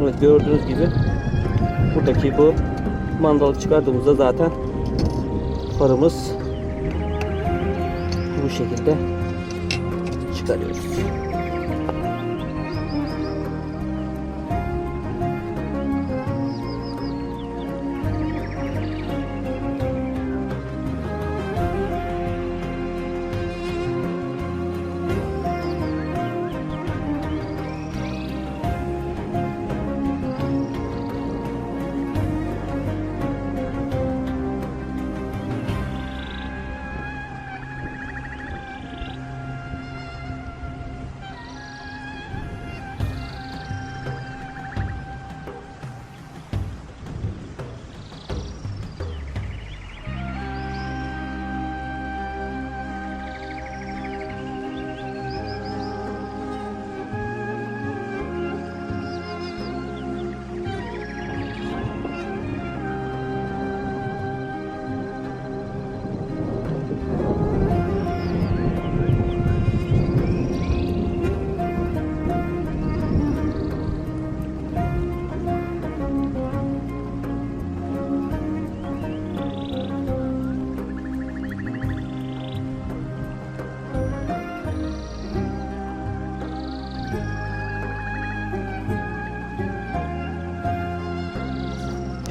Evet gördüğünüz gibi buradaki bu mandalı çıkardığımızda zaten farımız bu şekilde çıkarıyoruz.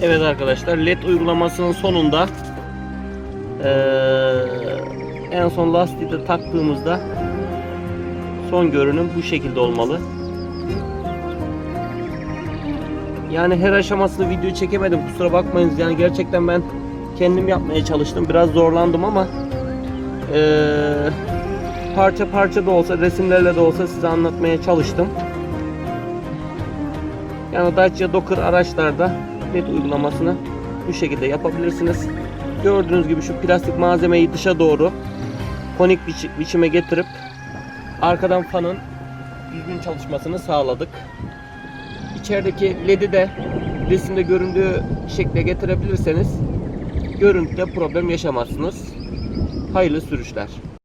Evet arkadaşlar LED uygulamasının sonunda eee, en son lastiği de taktığımızda son görünüm bu şekilde olmalı. Yani her aşamasını video çekemedim kusura bakmayınız yani gerçekten ben kendim yapmaya çalıştım biraz zorlandım ama eee, parça parça da olsa resimlerle de olsa size anlatmaya çalıştım. Yani Dacia Docker araçlarda LED uygulamasını bu şekilde yapabilirsiniz. Gördüğünüz gibi şu plastik malzemeyi dışa doğru konik biçi- biçime getirip arkadan fanın düzgün çalışmasını sağladık. İçerideki LED'i de resimde göründüğü şekle getirebilirseniz görüntüde problem yaşamazsınız. Hayırlı sürüşler.